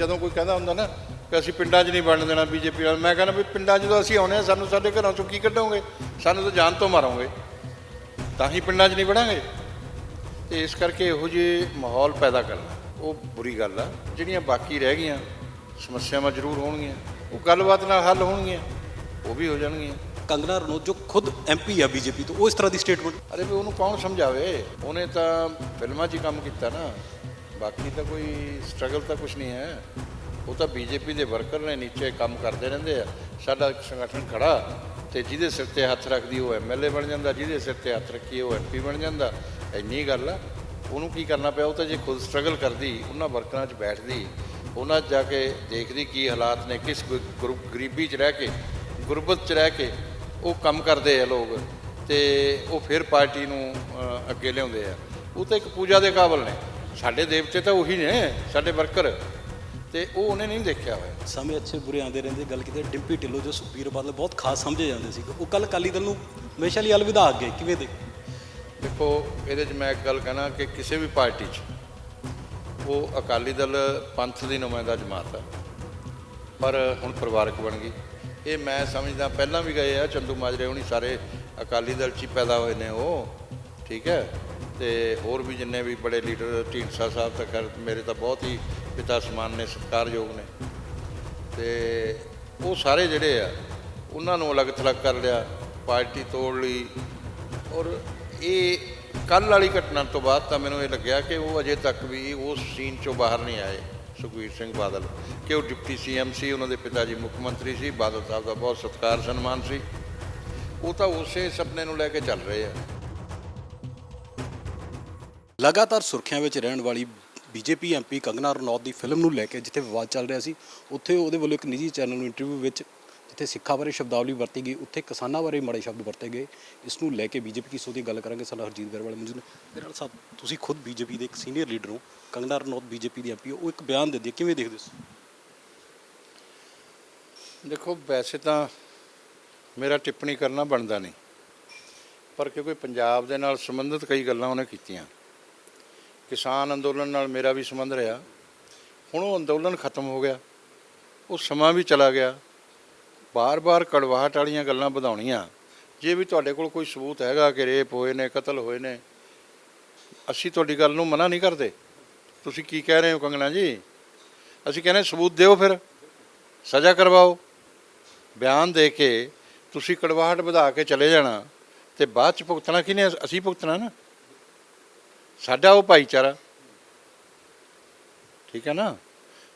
ਜਦੋਂ ਕੋਈ ਕਹਿੰਦਾ ਹੁੰਦਾ ਨਾ ਕਿ ਅਸੀਂ ਪਿੰਡਾਂ 'ਚ ਨਹੀਂ ਬਣਨ ਦੇਣਾ ਬੀਜੇਪੀ ਨਾਲ ਮੈਂ ਕਹਿੰਦਾ ਵੀ ਪਿੰਡਾਂ 'ਚ ਜਦੋਂ ਅਸੀਂ ਆਉਨੇ ਆ ਸਾਨੂੰ ਸਾਡੇ ਘਰਾਂ 'ਚੋਂ ਕੀ ਕੱਢੋਗੇ? ਸਾਨੂੰ ਤਾਂ ਜਾਨ ਤੋਂ ਮਾਰੋਗੇ। ਤਾਂ ਹੀ ਪਿੰਡਾਂ 'ਚ ਨਹੀਂ ਵੜਾਂਗੇ। ਤੇ ਇਸ ਕਰਕੇ ਇਹੋ ਜਿਹੇ ਮਾਹੌਲ ਪੈਦਾ ਕਰਨਾ ਉਹ ਬੁਰੀ ਗੱਲ ਆ। ਜਿਹੜੀਆਂ ਬਾਕੀ ਰਹਿ ਗਈਆਂ ਸਮੱਸਿਆਵਾਂ ਜ਼ਰੂਰ ਹੋਣਗੀਆਂ। ਉਹ ਗੱਲਬਾਤ ਨਾਲ ਹੱਲ ਹੋਣਗੀਆਂ ਉਹ ਵੀ ਹੋ ਜਾਣਗੀਆਂ। ਕੰਗਨਾ ਰਣੌਤ ਜੋ ਖੁਦ ਐਮਪੀ ਆ ਬੀਜੇਪੀ ਤੋਂ ਉਹ ਇਸ ਤਰ੍ਹਾਂ ਦੀ ਸਟੇਟਮੈਂਟ ਅਰੇ ਵੀ ਉਹਨੂੰ ਕੌਣ ਸਮਝਾਵੇ? ਉਹਨੇ ਤਾਂ ਫਿਲਮਾਂ 'ਚ ਹੀ ਕੰਮ ਕੀਤਾ ਨਾ। ਬਾਕੀ ਤਾਂ ਕੋਈ ਸਟਰਗਲ ਤਾਂ ਕੁਝ ਨਹੀਂ ਹੈ। ਉਹ ਤਾਂ ਬੀਜੇਪੀ ਦੇ ਵਰਕਰ ਨੇ ਨੀਚੇ ਕੰਮ ਕਰਦੇ ਰਹਿੰਦੇ ਆ। ਸਾਡਾ ਸੰਗਠਨ ਖੜਾ, ਤੇ ਜਿਹਦੇ ਸਿਰ ਤੇ ਹੱਥ ਰੱਖਦੀ ਉਹ ਐਮਐਲਏ ਬਣ ਜਾਂਦਾ, ਜਿਹਦੇ ਸਿਰ ਤੇ ਹੱਥ ਰੱਖੀ ਉਹ ਐਮਪੀ ਬਣ ਜਾਂਦਾ। ਇੰਨੀ ਗੱਲ ਆ। ਉਹਨੂੰ ਕੀ ਕਰਨਾ ਪਿਆ? ਉਹ ਤਾਂ ਜੇ ਖੁਦ ਸਟਰਗਲ ਕਰਦੀ, ਉਹਨਾਂ ਵਰਕਰਾਂ 'ਚ ਬੈਠਦੀ, ਉਹਨਾਂ 'ਚ ਜਾ ਕੇ ਦੇਖਦੀ ਕੀ ਹਾਲਾਤ ਨੇ, ਕਿਸ ਗੁ- ਗਰੀਬ- ਗਰੀਬੀ 'ਚ ਰਹਿ ਕੇ, ਗੁਰਬਤ 'ਚ ਰਹਿ ਕੇ ਉਹ ਕੰਮ ਕਰਦੇ ਆ ਲੋਕ, ਤੇ ਉਹ ਫਿਰ ਪਾਰਟੀ ਨੂੰ ਅੱਗੇ ਲਿਆਉਂਦੇ ਆ। ਉਹ ਤਾਂ ਇੱਕ ਪੂਜਾ ਦੇ ਕਾਬਲ ਨੇ। ਸਾਡੇ ਦੇਵਤੇ ਤਾਂ ਉਹੀ ਨੇ ਸਾਡੇ ਵਰਕਰ। ਤੇ ਉਹ ਉਹਨੇ ਨਹੀਂ ਦੇਖਿਆ ਹੋਇਆ। ਸਮੇਂ ਅੱਛੇ ਬੁਰੇ ਆਉਂਦੇ ਰਹਿੰਦੇ ਗੱਲ ਕਿਤੇ ਡਿੰਪੀ ਢਿੱਲੋਂ ਜੋ ਸੁਖਬੀਰ ਬਾਦਲ ਬਹੁਤ ਖਾਸ ਸਮਝੇ ਜਾਂਦੇ ਸੀ। ਉਹ ਕੱਲ ਅਕਾਲੀ ਦਲ ਨੂੰ ਹਮੇਸ਼ਾ ਲਈ ਅਲਵਿਦਾ ਅੱਗੇ ਕਿਵੇਂ ਦੇ? ਦੇਖੋ ਇਹਦੇ 'ਚ ਮੈਂ ਇੱਕ ਗੱਲ ਕਹਿਣਾ ਕਿ ਕਿਸੇ ਵੀ ਪਾਰਟੀ 'ਚ ਉਹ ਅਕਾਲੀ ਦਲ ਪੰਥ ਦੀ ਨੁਮਾਇੰਦਾ ਜਮਾਤ ਆ। ਪਰ ਹੁਣ ਪਰਿਵਾਰਕ ਬਣ ਗਈ। ਇਹ ਮੈਂ ਸਮਝਦਾ ਪਹਿਲਾਂ ਵੀ ਗਏ ਆ ਚੰਦੂ ਮਾਜਰੇ ਹੁਣੀ ਸਾਰੇ ਅਕਾਲੀ ਦਲ 'ਚ ਹੀ ਪੈਦਾ ਹੋਏ ਨੇ ਉਹ। ਠੀਕ ਹੈ? ਤੇ ਹੋਰ ਵੀ ਜਿੰਨੇ ਵੀ ਬੜੇ ਲੀਡਰ ਢੀਂਡਸਾ ਸਾਹਿਬ ਤਾਂ ਖੈਰ ਮੇਰੇ ਤਾਂ ਬਹੁਤ ਹੀ ਪਿਤਾ ਸਮਾਨ ਨੇ, ਸਤਿਕਾਰਯੋਗ ਨੇ। ਤੇ ਉਹ ਸਾਰੇ ਜਿਹੜੇ ਆ, ਉਹਨਾਂ ਨੂੰ ਅਲੱਗ ਥਲੱਗ ਕਰ ਲਿਆ, ਪਾਰਟੀ ਤੋੜ ਲਈ। ਔਰ ਇਹ ਕੱਲ ਵਾਲੀ ਘਟਨਾ ਤੋਂ ਬਾਅਦ ਤਾਂ ਮੈਨੂੰ ਇਹ ਲੱਗਿਆ ਕਿ ਉਹ ਅਜੇ ਤੱਕ ਵੀ ਉਸ ਸੀਨ ਚੋਂ ਬਾਹਰ ਨਹੀਂ ਆਏ, ਸੁਖਬੀਰ ਸਿੰਘ ਬਾਦਲ। ਕਿ ਉਹ ਡਿਪਟੀ ਸੀਐਮ ਸੀ, ਉਹਨਾਂ ਦੇ ਪਿਤਾ ਜੀ ਮੁੱਖ ਮੰਤਰੀ ਸੀ, ਬਾਦਲ ਸਾਹਿਬ ਦਾ ਬਹੁਤ ਸਤਿਕਾਰ, ਸਨਮਾਨ ਸੀ। ਉਹ ਤਾਂ ਉਸੇ ਸੁਪਨੇ ਨੂੰ ਲੈ ਕੇ ਚੱਲ ਰਹੇ ਆ। ਲਗਾਤਾਰ ਸੁਰਖੀਆਂ ਵਿੱਚ ਰਹਿਣ ਵਾਲੀ ਬੀਜੇਪੀ ਐਮਪੀ ਕੰਗਨਾ ਰਣੌਤ ਦੀ ਫਿਲਮ ਨੂੰ ਲੈ ਕੇ ਜਿੱਥੇ ਵਿਵਾਦ ਚੱਲ ਰਿਹਾ ਸੀ, ਉੱਥੇ ਉਹਦੇ ਵੱਲੋਂ ਇੱਕ ਨਿੱਜੀ ਚੈਨਲ ਨੂੰ ਇੰਟਰਵਿਊ ਵਿੱਚ ਜਿੱਥੇ ਸਿੱਖਾਂ ਬਾਰੇ ਸ਼ਬਦਾਵਲੀ ਵਰਤੀ ਗਈ, ਉੱਥੇ ਕਿਸਾਨਾਂ ਬਾਰੇ ਮਾੜੇ ਸ਼ਬਦ ਵਰਤੇ ਗਏ। ਇਸ ਨੂੰ ਲੈ ਕੇ ਬੀਜੇਪੀ ਕੀ ਸੋਚਦੀ ਗੱਲ ਕਰਾਂਗੇ ਸਾਡਾ ਹਰਜੀਤ ਗਰਵਾਲ ਮੌਜੂਦ ਨੇ। ਮੇਰੇ ਨਾਲ ਸਾਹਿਬ ਤੁਸੀਂ ਖੁਦ ਬੀਜੇਪੀ ਦੇ ਇੱਕ ਸੀਨੀਅਰ ਲੀਡਰ ਹੋ, ਕੰਗਨਾ ਰਣੌਤ ਬੀਜੇਪੀ ਦੀ ਐਮਪੀ ਉਹ ਇੱਕ ਬਿਆਨ ਦਿੰਦੀ ਹੈ ਕਿਵੇਂ ਦੇਖਦੇ ਹੋ ਦੇਖੋ, ਵੈਸੇ ਤਾਂ ਮੇਰਾ ਟਿੱਪਣੀ ਕਰਨਾ ਬਣਦਾ ਨਹੀਂ, ਪਰ ਕਿਉਂਕਿ ਪੰਜਾਬ ਦੇ ਨਾਲ ਸੰਬੰਧਿਤ ਕਈ ਗੱਲਾਂ ਉਹਨੇ ਕੀਤੀਆਂ। ਕਿਸਾਨ ਅੰਦੋਲਨ ਨਾਲ ਮੇਰਾ ਵੀ ਸੰਬੰਧ ਰਿਹਾ। ਹੁਣ ਉਹ ਅੰਦੋਲਨ ਖਤਮ ਹੋ ਗਿਆ। ਉਹ ਸਮਾਂ ਵੀ ਚਲਾ ਗਿਆ। ਬਾਰ-ਬਾਰ ਕੜਵਾਹਟ ਵਾਲੀਆਂ ਗੱਲਾਂ ਵਧਾਉਣੀਆਂ। ਜੇ ਵੀ ਤੁਹਾਡੇ ਕੋਲ ਕੋਈ ਸਬੂਤ ਹੈਗਾ ਕਿ ਰੇਪ ਹੋਏ ਨੇ, ਕਤਲ ਹੋਏ ਨੇ, ਅਸੀਂ ਤੁਹਾਡੀ ਗੱਲ ਨੂੰ ਮਨਾ ਨਹੀਂ ਕਰਦੇ। ਤੁਸੀਂ ਕੀ ਕਹਿ ਰਹੇ ਹੋ ਕੰਗਣਾ ਜੀ? ਅਸੀਂ ਕਹਿੰਦੇ ਸਬੂਤ ਦਿਓ ਫਿਰ। ਸਜ਼ਾ ਕਰਵਾਓ। ਬਿਆਨ ਦੇ ਕੇ ਤੁਸੀਂ ਕੜਵਾਹਟ ਵਧਾ ਕੇ ਚਲੇ ਜਾਣਾ। ਤੇ ਬਾਅਦ ਚ ਭੁਗਤਣਾ ਕਿਨੇ ਅਸੀਂ ਭੁਗਤਣਾ ਨਾ। ਸਾਡਾ ਉਹ ਭਾਈਚਾਰਾ। ਠੀਕ ਹੈ ਨਾ?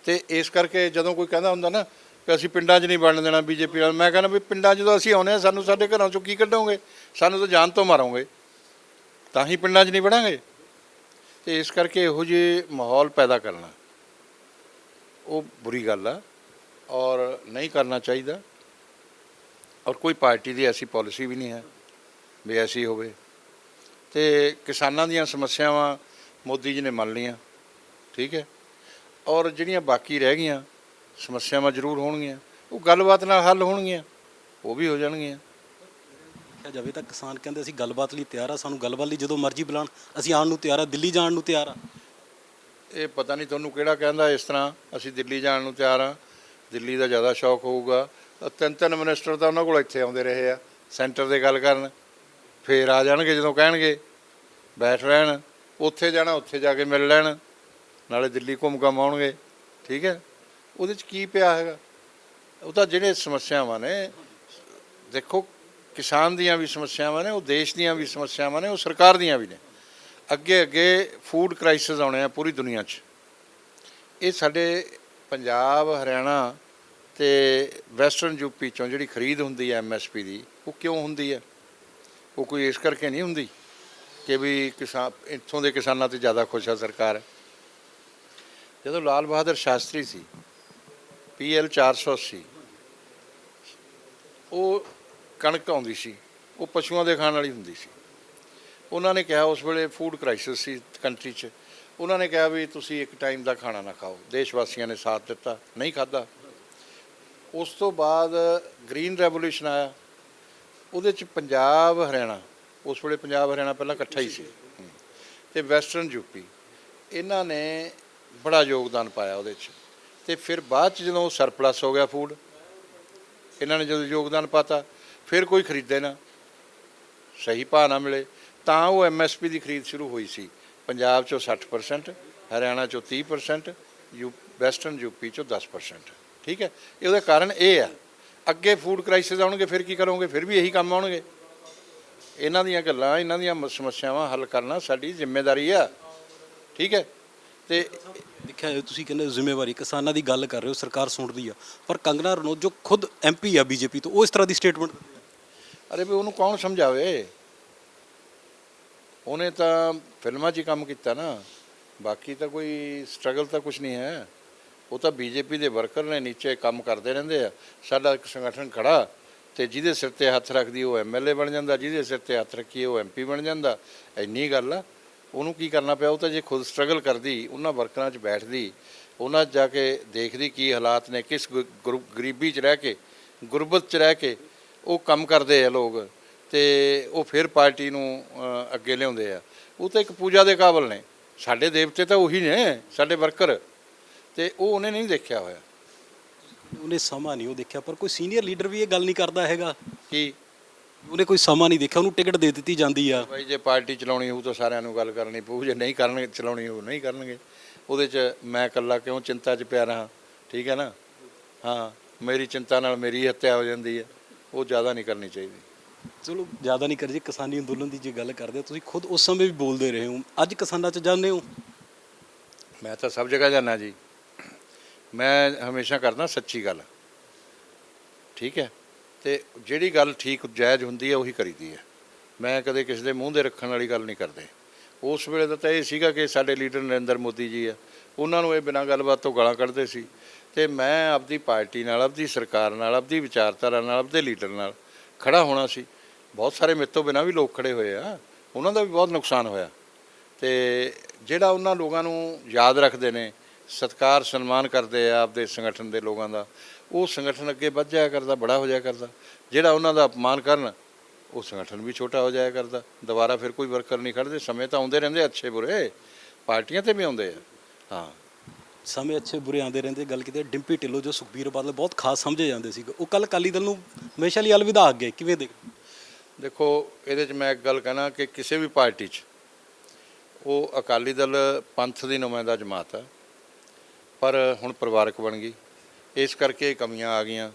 ਤੇ ਇਸ ਕਰਕੇ ਜਦੋਂ ਕੋਈ ਕਹਿੰਦਾ ਹੁੰਦਾ ਨਾ ਕਿ ਅਸੀਂ ਪਿੰਡਾਂ 'ਚ ਨਹੀਂ ਵੜਨ ਦੇਣਾ ਬੀਜੇਪੀ ਨਾਲ ਮੈਂ ਕਹਿੰਦਾ ਵੀ ਪਿੰਡਾਂ 'ਚ ਜਦੋਂ ਅਸੀਂ ਆਉਨੇ ਆ ਸਾਨੂੰ ਸਾਡੇ ਘਰਾਂ 'ਚੋਂ ਕੀ ਕੱਢੋਗੇ? ਸਾਨੂੰ ਤਾਂ ਜਾਨ ਤੋਂ ਮਾਰੋਗੇ। ਤਾਂ ਹੀ ਪਿੰਡਾਂ 'ਚ ਨਹੀਂ ਵੜਾਂਗੇ। ਤੇ ਇਸ ਕਰਕੇ ਇਹੋ ਜਿਹੇ ਮਾਹੌਲ ਪੈਦਾ ਕਰਨਾ, ਉਹ ਬੁਰੀ ਗੱਲ ਆ ਔਰ ਨਹੀਂ ਕਰਨਾ ਚਾਹੀਦਾ। ਔਰ ਕੋਈ ਪਾਰਟੀ ਦੀ ਐਸੀ ਪਾਲਿਸੀ ਵੀ ਨਹੀਂ ਹੈ ਵੀ ਐਸੀ ਹੋਵੇ। ਤੇ ਕਿਸਾਨਾਂ ਦੀਆਂ ਸਮੱਸਿਆਵਾਂ ਮੋਦੀ ਜੀ ਨੇ ਮੰਨ ਲਈਆਂ ਠੀਕ ਹੈ? ਔਰ ਜਿਹੜੀਆਂ ਬਾਕੀ ਰਹਿ ਗਈਆਂ ਸਮੱਸਿਆਵਾਂ ਜ਼ਰੂਰ ਹੋਣਗੀਆਂ ਉਹ ਗੱਲਬਾਤ ਨਾਲ ਹੱਲ ਹੋਣਗੀਆਂ ਉਹ ਵੀ ਹੋ ਜਾਣਗੀਆਂ। ਕਿਹਾ ਜਾਵੇ ਤਾਂ ਕਿਸਾਨ ਕਹਿੰਦੇ ਅਸੀਂ ਗੱਲਬਾਤ ਲਈ ਤਿਆਰ ਆ ਸਾਨੂੰ ਗੱਲਬਾਤ ਲਈ ਜਦੋਂ ਮਰਜ਼ੀ ਬੁਲਾਣ ਅਸੀਂ ਆਉਣ ਨੂੰ ਤਿਆਰ ਆ ਦਿੱਲੀ ਜਾਣ ਨੂੰ ਤਿਆਰ ਆ। ਇਹ ਪਤਾ ਨਹੀਂ ਤੁਹਾਨੂੰ ਕਿਹੜਾ ਕਹਿੰਦਾ ਇਸ ਤਰ੍ਹਾਂ ਅਸੀਂ ਦਿੱਲੀ ਜਾਣ ਨੂੰ ਤਿਆਰ ਹਾਂ ਦਿੱਲੀ ਦਾ ਜ਼ਿਆਦਾ ਸ਼ੌਕ ਹੋਊਗਾ। ਤਿੰਨ ਤਿੰਨ ਮਿਨਿਸਟਰ ਤਾਂ ਉਹਨਾਂ ਕੋਲ ਇੱਥੇ ਆਉਂਦੇ ਰਹੇ ਆ ਸੈਂਟਰ ਦੇ ਗੱਲ ਕਰਨ। ਫੇਰ ਆ ਜਾਣਗੇ ਜਦੋਂ ਕਹਿਣਗੇ, ਬੈਠ ਰਹਿਣ, ਉੱਥੇ ਜਾਣਾ, ਉੱਥੇ ਜਾ ਕੇ ਮਿਲ ਲੈਣ, ਨਾਲੇ ਦਿੱਲੀ ਘੁੰਮ ਘਮ ਆਉਣਗੇ, ਠੀਕ ਹੈ? ਉਹਦੇ ਚ ਕੀ ਪਿਆ ਹੈਗਾ? ਉਹ ਤਾਂ ਜਿਹੜੇ ਸਮੱਸਿਆਵਾਂ ਨੇ, ਦੇਖੋ, ਕਿਸਾਨ ਦੀਆਂ ਵੀ ਸਮੱਸਿਆਵਾਂ ਨੇ, ਉਹ ਦੇਸ਼ ਦੀਆਂ ਵੀ ਸਮੱਸਿਆਵਾਂ ਨੇ, ਉਹ ਸਰਕਾਰ ਦੀਆਂ ਵੀ ਨੇ। ਅੱਗੇ ਅੱਗੇ ਫੂਡ ਕ੍ਰਾਈਸਿਸ ਆਉਣੇ ਆ ਪੂਰੀ ਦੁਨੀਆ 'ਚ। ਇਹ ਸਾਡੇ ਪੰਜਾਬ, ਹਰਿਆਣਾ ਤੇ ਵੈਸਟਰਨ ਯੂਪੀ ਚੋਂ ਜਿਹੜੀ ਖਰੀਦ ਹੁੰਦੀ ਹੈ ਐਮਐਸਪੀ ਦੀ, ਉਹ ਕਿਉਂ ਹੁੰਦੀ ਹੈ? ਉਹ ਕੋਈ ਇਸ ਕਰਕੇ ਨਹੀਂ ਹੁੰਦੀ ਕਿ ਵੀ ਕਿਸਾਨ, ਇੱਥੋਂ ਦੇ ਕਿਸਾਨਾਂ ਤੇ ਜ਼ਿਆਦਾ ਖੁਸ਼ ਆ ਸਰਕਾਰ। ਜਦੋਂ ਲਾਲ ਬਹਾਦਰ ਸ਼ਾਸਤਰੀ ਸੀ ਪੀਐਲ 480 ਉਹ ਕਣਕ ਆਉਂਦੀ ਸੀ, ਉਹ ਪਸ਼ੂਆਂ ਦੇ ਖਾਣ ਵਾਲੀ ਹੁੰਦੀ ਸੀ। ਉਹਨਾਂ ਨੇ ਕਿਹਾ ਉਸ ਵੇਲੇ ਫੂਡ ਕ੍ਰਾਈਸਿਸ ਸੀ ਕੰਟਰੀ 'ਚ। ਉਹਨਾਂ ਨੇ ਕਿਹਾ ਵੀ ਤੁਸੀਂ ਇੱਕ ਟਾਈਮ ਦਾ ਖਾਣਾ ਨਾ ਖਾਓ। ਦੇਸ਼ ਵਾਸੀਆਂ ਨੇ ਸਾਥ ਦਿੱਤਾ, ਨਹੀਂ ਖਾਦਾ ਉਸ ਤੋਂ ਬਾਅਦ ਗ੍ਰੀਨ ਰੈਵੋਲੂਸ਼ਨ ਆਇਆ। ਉਹਦੇ 'ਚ ਪੰਜਾਬ, ਹਰਿਆਣਾ, ਉਸ ਵੇਲੇ ਪੰਜਾਬ, ਹਰਿਆਣਾ ਪਹਿਲਾਂ ਇਕੱਠਾ ਹੀ ਸੀ। ਹਮ। ਤੇ ਵੈਸਟਰਨ ਯੂਪੀ, ਇਹਨਾਂ ਨੇ ਬੜਾ ਯੋਗਦਾਨ ਪਾਇਆ ਉਹਦੇ 'ਚ। ਤੇ ਫਿਰ ਬਾਅਦ ਚ ਜਦੋਂ ਸਰਪਲਸ ਹੋ ਗਿਆ ਫੂਡ, ਇਹਨਾਂ ਨੇ ਜਦੋਂ ਯੋਗਦਾਨ ਪਾਤਾ, ਫਿਰ ਕੋਈ ਖਰੀਦੇ ਨਾ। ਸਹੀ ਭਾਅ ਨਾ ਮਿਲੇ। ਤਾਂ ਉਹ ਐਮਐਸਪੀ ਦੀ ਖਰੀਦ ਸ਼ੁਰੂ ਹੋਈ ਸੀ। ਪੰਜਾਬ ਚੋਂ 60% ਹਰਿਆਣਾ ਚੋਂ 30% ਯੂ, ਵੈਸਟਰਨ ਯੂਪੀ ਚੋਂ 10% ਠੀਕ ਹੈ? ਇਹਦਾ ਕਾਰਨ ਇਹ ਆ ਅੱਗੇ ਫੂਡ ਕ੍ਰਾਈਸਿਸ ਆਉਣਗੇ ਫਿਰ ਕੀ ਕਰੋਗੇ? ਫਿਰ ਵੀ ਇਹੀ ਕੰਮ ਆਉਣਗੇ। ਇਹਨਾਂ ਦੀਆਂ ਗੱਲਾਂ ਇਹਨਾਂ ਦੀਆਂ ਸਮੱਸਿਆਵਾਂ ਹੱਲ ਕਰਨਾ ਸਾਡੀ ਜ਼ਿੰਮੇਵਾਰੀ ਆ। ਠੀਕ ਹੈ? ਤੇ ਦੇਖਿਆ ਤੁਸੀਂ ਕਹਿੰਦੇ ਜ਼ਿੰਮੇਵਾਰੀ ਕਿਸਾਨਾਂ ਦੀ ਗੱਲ ਕਰ ਰਹੇ ਹੋ ਸਰਕਾਰ ਸੁਣਦੀ ਆ। ਪਰ ਕੰਗਨਾ ਰਣੌਤ ਜੋ ਖੁਦ ਐਮਪੀ ਆ ਬੀਜੇਪੀ ਤੋਂ ਉਹ ਇਸ ਤਰ੍ਹਾਂ ਦੀ ਸਟੇਟਮੈਂਟ ਅਰੇ ਵੀ ਉਹਨੂੰ ਕੌਣ ਸਮਝਾਵੇ? ਉਹਨੇ ਤਾਂ ਫਿਲਮਾਂ 'ਚ ਹੀ ਕੰਮ ਕੀਤਾ ਨਾ। ਬਾਕੀ ਤਾਂ ਕੋਈ ਸਟਰਗਲ ਤਾਂ ਕੁਝ ਨਹੀਂ ਹੈ। ਉਹ ਤਾਂ ਬੀਜੇਪੀ ਦੇ ਵਰਕਰ ਨੇ ਨੀਚੇ ਕੰਮ ਕਰਦੇ ਰਹਿੰਦੇ ਆ। ਸਾਡਾ ਇੱਕ ਸੰਗਠਨ ਖੜਾ ਤੇ ਜਿਹਦੇ ਸਿਰ ਤੇ ਹੱਥ ਰੱਖਦੀ ਉਹ ਐਮਐਲਏ ਬਣ ਜਾਂਦਾ, ਜਿਹਦੇ ਸਿਰ ਤੇ ਹੱਥ ਰੱਖੀ ਉਹ ਐਮਪੀ ਬਣ ਜਾਂਦਾ। ਇੰਨੀ ਗੱਲ ਆ। ਉਹਨੂੰ ਕੀ ਕਰਨਾ ਪਿਆ? ਉਹ ਤਾਂ ਜੇ ਖੁਦ ਸਟਰਗਲ ਕਰਦੀ, ਉਹਨਾਂ ਵਰਕਰਾਂ 'ਚ ਬੈਠਦੀ, ਉਹਨਾਂ 'ਚ ਜਾ ਕੇ ਦੇਖਦੀ ਕੀ ਹਾਲਾਤ ਨੇ, ਕਿਸ ਗੁ- ਗੁਰੂ- ਗਰੀਬੀ 'ਚ ਰਹਿ ਕੇ, ਗੁਰਬਤ 'ਚ ਰਹਿ ਕੇ ਉਹ ਕੰਮ ਕਰਦੇ ਆ ਲੋਕ ਤੇ ਉਹ ਫਿਰ ਪਾਰਟੀ ਨੂੰ ਅੱਗੇ ਲਿਆਉਂਦੇ ਆ। ਉਹ ਤਾਂ ਇੱਕ ਪੂਜਾ ਦੇ ਕਾਬਲ ਨੇ। ਸਾਡੇ ਦੇਵਤੇ ਤਾਂ ਉਹੀ ਨੇ, ਸਾਡੇ ਵਰਕਰ। ਤੇ ਉਹ ਉਹਨੇ ਨਹੀਂ ਦੇਖਿਆ ਹੋਇਆ। ਉਹਨੇ ਸਮਾਂ ਨਹੀਂ ਉਹ ਦੇਖਿਆ ਪਰ ਕੋਈ ਸੀਨੀਅਰ ਲੀਡਰ ਵੀ ਇਹ ਗੱਲ ਨਹੀਂ ਕਰਦਾ ਹੈਗਾ। ਕਿ? ਉਹਨੇ ਕੋਈ ਸਮਾਂ ਨਹੀਂ ਦੇਖਿਆ ਉਹਨੂੰ ਟਿਕਟ ਦੇ ਦਿੱਤੀ ਜਾਂਦੀ ਆ। ਭਾਈ ਜੇ ਪਾਰਟੀ ਚਲਾਉਣੀ ਹੋਊ ਤਾਂ ਸਾਰਿਆਂ ਨੂੰ ਗੱਲ ਕਰਨੀ ਪਊ ਜੇ ਨਹੀਂ ਕਰਨਗੇ ਚਲਾਉਣੀ ਹੋਊ ਨਹੀਂ ਕਰਨਗੇ। ਉਹਦੇ 'ਚ ਮੈਂ ਇਕੱਲਾ ਕਿਉਂ ਚਿੰਤਾ 'ਚ ਪਿਆ ਰਹਾ ਠੀਕ ਹੈ ਨਾ? ਹਾਂ ਮੇਰੀ ਚਿੰਤਾ ਨਾਲ ਮੇਰੀ ਹੱਤਿਆ ਹੋ ਜਾਂਦੀ ਹੈ ਉਹ ਜ਼ਿਆਦਾ ਨਹੀਂ ਕਰਨੀ ਚਾਹੀਦੀ। ਚਲੋ ਜ਼ਿਆਦਾ ਨਹੀਂ ਕਰੀਏ ਕਿਸਾਨੀ ਅੰਦੋਲਨ ਦੀ ਜੇ ਗੱਲ ਕਰਦੇ ਹੋ ਤੁਸੀਂ ਖੁਦ ਉਸ ਸਮੇਂ ਵੀ ਬੋਲਦੇ ਰਹੇ ਹੋ ਅੱਜ ਕਿਸਾਨਾਂ 'ਚ ਜਾਂਦੇ ਹੋ? ਮੈਂ ਤਾਂ ਸਭ ਜਗ੍ਹਾ ਜਾਣਾ ਜੀ। ਮੈਂ ਹਮੇਸ਼ਾ ਕਰਦਾ ਸੱਚੀ ਗੱਲ। ਠੀਕ ਹੈ? ਤੇ ਜਿਹੜੀ ਗੱਲ ਠੀਕ ਜਾਇਜ਼ ਹੁੰਦੀ ਹੈ, ਉਹੀ ਕਰੀਦੀ ਹੈ। ਮੈਂ ਕਦੇ ਕਿਸੇ ਦੇ ਮੂੰਹ ਦੇ ਰੱਖਣ ਵਾਲੀ ਗੱਲ ਨਹੀਂ ਕਰਦੇ। ਉਸ ਵੇਲੇ ਦਾ ਤਾਂ ਇਹ ਸੀਗਾ ਕਿ ਸਾਡੇ ਲੀਡਰ ਨਰਿੰਦਰ ਮੋਦੀ ਜੀ ਆ। ਉਹਨਾਂ ਨੂੰ ਇਹ ਬਿਨਾਂ ਗੱਲਬਾਤ ਤੋਂ ਗਾਲਾਂ ਕੱਢਦੇ ਸੀ। ਤੇ ਮੈਂ ਆਪਦੀ ਪਾਰਟੀ ਨਾਲ, ਆਪਦੀ ਸਰਕਾਰ ਨਾਲ, ਆਪਦੀ ਵਿਚਾਰਧਾਰਾ ਨਾਲ, ਆਪਦੇ ਲੀਡਰ ਨਾਲ ਖੜਾ ਹੋਣਾ ਸੀ। ਬਹੁਤ ਸਾਰੇ ਮੇਰੇ ਤੋਂ ਬਿਨਾਂ ਵੀ ਲੋਕ ਖੜੇ ਹੋਏ ਆ। ਉਹਨਾਂ ਦਾ ਵੀ ਬਹੁਤ ਨੁਕਸਾਨ ਹੋਇਆ। ਤੇ ਜਿਹੜਾ ਉਹਨਾਂ ਲੋਕਾਂ ਨੂੰ ਯਾਦ ਰੱਖਦੇ ਨੇ ਸਤਕਾਰ ਸਨਮਾਨ ਕਰਦੇ ਆ ਆਪਦੇ ਸੰਗਠਨ ਦੇ ਲੋਕਾਂ ਦਾ। ਉਹ ਸੰਗਠਨ ਅੱਗੇ ਵੱਧ ਜਾਇਆ ਕਰਦਾ ਬੜਾ ਹੋ ਜਾਇਆ ਕਰਦਾ। ਜਿਹੜਾ ਉਹਨਾਂ ਦਾ ਅਪਮਾਨ ਕਰਨ ਉਹ ਸੰਗਠਨ ਵੀ ਛੋਟਾ ਹੋ ਜਾਇਆ ਕਰਦਾ। ਦੁਬਾਰਾ ਫਿਰ ਕੋਈ ਵਰਕਰ ਨਹੀਂ ਖੜਦੇ। ਸਮੇਂ ਤਾਂ ਆਉਂਦੇ ਰਹਿੰਦੇ ਅੱਛੇ ਬੁਰੇ। ਪਾਰਟੀਆਂ ਤੇ ਵੀ ਆਉਂਦੇ ਆ। ਹਾਂ। ਸਮੇਂ ਅੱਛੇ ਬੁਰੇ ਆਉਂਦੇ ਰਹਿੰਦੇ। ਗੱਲ ਕੀਤੀ ਡਿੰਪੀ ਢਿੱਲੋਂ ਜੋ ਸੁਖਬੀਰ ਬਾਦਲ ਬਹੁਤ ਖਾਸ ਸਮਝੇ ਜਾਂਦੇ ਸੀ। ਉਹ ਕੱਲ ਅਕਾਲੀ ਦਲ ਨੂੰ ਹਮੇਸ਼ਾ ਲਈ ਅਲਵਿਦਾ ਆ ਗਏ ਕਿਵੇਂ ਦੇਖ? ਦੇਖੋ ਇਹਦੇ 'ਚ ਮੈਂ ਇੱਕ ਗੱਲ ਕਹਿਣਾ ਕਿ ਕਿਸੇ ਵੀ ਪਾਰਟੀ 'ਚ ਉਹ ਅਕਾਲੀ ਦਲ ਪੰਥ ਦੀ ਨੁਮਾਇੰਦਾ ਜਮਾਤ ਹੈ। ਪਰ ਹੁਣ ਪਰਿਵਾਰਕ ਬਣ ਗਈ। ਇਸ ਕਰਕੇ ਕਮੀਆਂ ਆ ਗਈਆਂ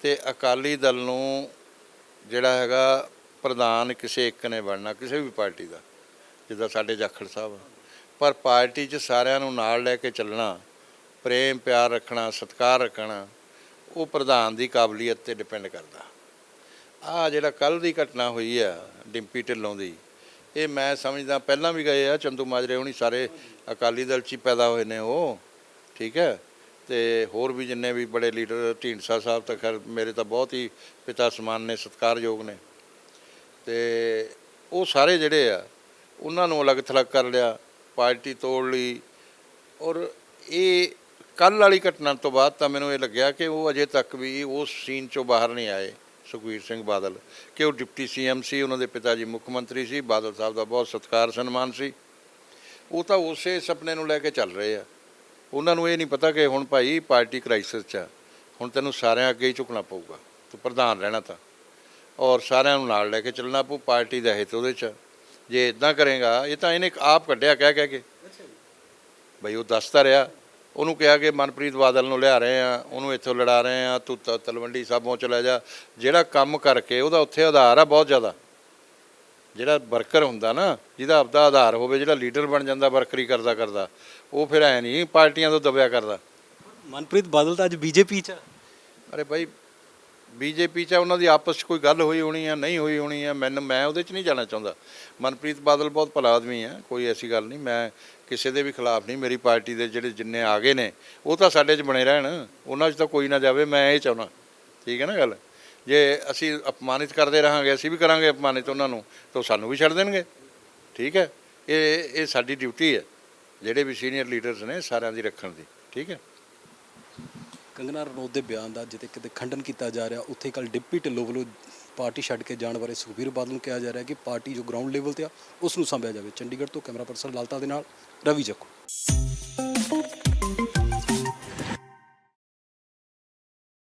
ਤੇ ਅਕਾਲੀ ਦਲ ਨੂੰ ਜਿਹੜਾ ਹੈਗਾ ਪ੍ਰਧਾਨ ਕਿਸੇ ਇੱਕ ਨੇ ਬਣਨਾ, ਕਿਸੇ ਵੀ ਪਾਰਟੀ ਦਾ, ਜਿੱਦਾਂ ਸਾਡੇ ਜਾਖੜ ਸਾਹਿਬ ਆ। ਪਰ ਪਾਰਟੀ 'ਚ ਸਾਰਿਆਂ ਨੂੰ ਨਾਲ ਲੈ ਕੇ ਚੱਲਣਾ, ਪ੍ਰੇਮ, ਪਿਆਰ ਰੱਖਣਾ, ਸਤਿਕਾਰ ਰੱਖਣਾ, ਉਹ ਪ੍ਰਧਾਨ ਦੀ ਕਾਬਲੀਅਤ ਤੇ ਡਿਪੈਂਡ ਕਰਦਾ। ਆ ਜਿਹੜਾ ਕੱਲ ਦੀ ਘਟਨਾ ਹੋਈ ਆ ਡਿੰਪੀ ਢਿੱਲੋਂ ਦੀ, ਇਹ ਮੈਂ ਸਮਝਦਾ, ਪਹਿਲਾਂ ਵੀ ਗਏ ਆ ਚੰਦੂ ਮਾਜਰੇ ਹੁਣੀ ਸਾਰੇ ਅਕਾਲੀ ਦਲ ਚ ਹੀ ਪੈਦਾ ਹੋਏ ਨੇ ਉਹ। ਠੀਕ ਹੈ? ਤੇ ਹੋਰ ਵੀ ਜਿੰਨੇ ਵੀ ਬੜੇ ਲੀਡਰ ਢੀਂਡਸਾ ਸਾਹਿਬ ਤਾਂ ਖੈਰ ਮੇਰੇ ਤਾਂ ਬਹੁਤ ਹੀ ਪਿਤਾ ਸਮਾਨ ਨੇ, ਸਤਿਕਾਰਯੋਗ ਨੇ। ਤੇ ਉਹ ਸਾਰੇ ਜਿਹੜੇ ਆ, ਉਹਨਾਂ ਨੂੰ ਅਲੱਗ ਥਲੱਗ ਕਰ ਲਿਆ, ਪਾਰਟੀ ਤੋੜ ਲਈ। ਔਰ ਇਹ ਕੱਲ ਵਾਲੀ ਘਟਨਾ ਤੋਂ ਬਾਅਦ ਤਾਂ ਮੈਨੂੰ ਇਹ ਲੱਗਿਆ ਕਿ ਉਹ ਅਜੇ ਤੱਕ ਵੀ ਉਸ ਸੀਨ ਚੋਂ ਬਾਹਰ ਨਹੀਂ ਆਏ, ਸੁਖਬੀਰ ਸਿੰਘ ਬਾਦਲ। ਕਿ ਉਹ ਡਿਪਟੀ ਸੀਐਮ ਸੀ, ਉਹਨਾਂ ਦੇ ਪਿਤਾ ਜੀ ਮੁੱਖ ਮੰਤਰੀ ਸੀ, ਬਾਦਲ ਸਾਹਿਬ ਦਾ ਬਹੁਤ ਸਤਿਕਾਰ, ਸਨਮਾਨ ਸੀ। ਉਹ ਤਾਂ ਉਸੇ ਸੁਪਨੇ ਨੂੰ ਲੈ ਕੇ ਚੱਲ ਰਹੇ ਆ। ਉਹਨਾਂ ਨੂੰ ਇਹ ਨਹੀਂ ਪਤਾ ਕਿ ਹੁਣ ਭਾਈ ਪਾਰਟੀ ਕ੍ਰਾਈਸਿਸ 'ਚ ਆ। ਹੁਣ ਤੈਨੂੰ ਸਾਰਿਆਂ ਅੱਗੇ ਹੀ ਝੁਕਣਾ ਪਊਗਾ। ਤੂੰ ਪ੍ਰਧਾਨ ਰਹਿਣਾ ਤਾਂ। ਔਰ ਸਾਰਿਆਂ ਨੂੰ ਨਾਲ ਲੈ ਕੇ ਚੱਲਣਾ ਪਊ ਪਾਰਟੀ ਦਾ ਹਿੱਤ ਉਹਦੇ 'ਚ। ਜੇ ਇਦਾਂ ਕਰੇਗਾ ਇਹ ਤਾਂ ਇਹਨੇ ਆਪ ਕੱਢਿਆ ਕਹਿ ਕਹਿ ਕੇ। ਬਈ ਉਹ ਦੱਸਦਾ ਰਿਹਾ। ਉਹਨੂੰ ਕਿਹਾ ਕਿ ਮਨਪ੍ਰੀਤ ਬਾਦਲ ਨੂੰ ਲਿਆ ਰਹੇ ਆ ਉਹਨੂੰ ਇੱਥੋਂ ਲੜਾ ਰਹੇ ਆ ਤੂੰ ਤ- ਤਲਵੰਡੀ ਸਾਬੋਂ ਚਲਾ ਜਾ। ਜਿਹੜਾ ਕੰਮ ਕਰਕੇ ਉਹਦਾ ਉੱਥੇ ਆਧਾਰ ਆ ਬਹੁਤ ਜ਼ਿਆਦਾ। ਜਿਹੜਾ ਵਰਕਰ ਹੁੰਦਾ ਨਾ ਜਿਹਦਾ ਆਪਦਾ ਆਧਾਰ ਹੋਵੇ ਜਿਹੜਾ ਲੀਡਰ ਬਣ ਜਾਂਦਾ ਵਰਕਰੀ ਕਰਦਾ ਕਰਦਾ ਉਹ ਫਿਰ ਐ ਨਹੀਂ ਪਾਰਟੀਆਂ ਤੋਂ ਦਬਿਆ ਕਰਦਾ। ਮਨਪ੍ਰੀਤ ਬਾਦਲ ਤਾਂ ਅੱਜ ਬੀਜੇਪੀ 'ਚ। ਅਰੇ ਭਾਈ ਬੀਜੇਪੀ ਚ ਉਹਨਾਂ ਦੀ ਆਪਸ ਚ ਕੋਈ ਗੱਲ ਹੋਈ ਹੋਣੀ ਆ ਨਹੀਂ ਹੋਈ ਹੋਣੀ ਆ ਮੈਨੂੰ ਮੈਂ ਉਹਦੇ ਚ ਨਹੀਂ ਜਾਣਾ ਚਾਹੁੰਦਾ। ਮਨਪ੍ਰੀਤ ਬਾਦਲ ਬਹੁਤ ਭਲਾ ਆਦਮੀ ਆ ਕੋਈ ਐਸੀ ਗੱਲ ਨਹੀਂ ਮੈਂ ਕਿਸੇ ਦੇ ਵੀ ਖਿਲਾਫ ਨਹੀਂ ਮੇਰੀ ਪਾਰਟੀ ਦੇ ਜਿਹੜੇ ਜਿੰਨੇ ਆ ਗਏ ਨੇ ਉਹ ਤਾਂ ਸਾਡੇ ਚ ਬਣੇ ਰਹਿਣ ਉਹਨਾਂ ਚ ਤਾਂ ਕੋਈ ਨਾ ਜਾਵੇ ਮੈਂ ਇਹ ਚਾਹੁੰਦਾ। ਠੀਕ ਹੈ ਨਾ ਗੱਲ? ਜੇ ਅਸੀਂ ਅਪਮਾਨਿਤ ਕਰਦੇ ਰਹਾਂਗੇ, ਅਸੀਂ ਵੀ ਕਰਾਂਗੇ ਅਪਮਾਨਿਤ ਉਹਨਾਂ ਨੂੰ, ਤਾਂ ਉਹ ਸਾਨੂੰ ਵੀ ਛੱਡ ਦੇਣਗੇ। ਠੀਕ ਹੈ? ਇਹ ਇਹ ਸਾਡੀ ਡਿਊਟੀ ਹੈ, ਜਿਹੜੇ ਵੀ ਸੀਨੀਅਰ ਲੀਡਰਸ ਨੇ ਸਾਰਿਆਂ ਦੀ ਰੱਖਣ ਦੀ। ਠੀਕ ਹੈ? ਕੰਗਨਾ ਰਣੌਤ ਦੇ ਬਿਆਨ ਦਾ ਜਿੱਤੇ ਕਿਤੇ ਖੰਡਨ ਕੀਤਾ ਜਾ ਰਿਹਾ, ਉੱਥੇ ਕੱਲ ਡਿੰਪੀ ਢਿੱਲੋਂ ਵੱਲੋਂ ਪਾਰਟੀ ਛੱਡ ਕੇ ਜਾਣ ਬਾਰੇ ਸੁਖਬੀਰ ਬਾਦਲ ਨੂੰ ਕਿਹਾ ਜਾ ਰਿਹਾ ਕਿ ਪਾਰਟੀ ਜੋ ਗਰਾਊਂਡ ਲੈਵਲ ਤੇ ਆ, ਉਸ ਨੂੰ ਸੰਭਿਆ ਜਾਵੇ। ਚੰਡੀਗੜ੍ਹ ਤੋਂ ਕੈਮਰਾ ਪਰਸਨ ਲਾਲਤਾ ਦੇ ਨਾਲ, ਰਵੀ ਜੱਖੂ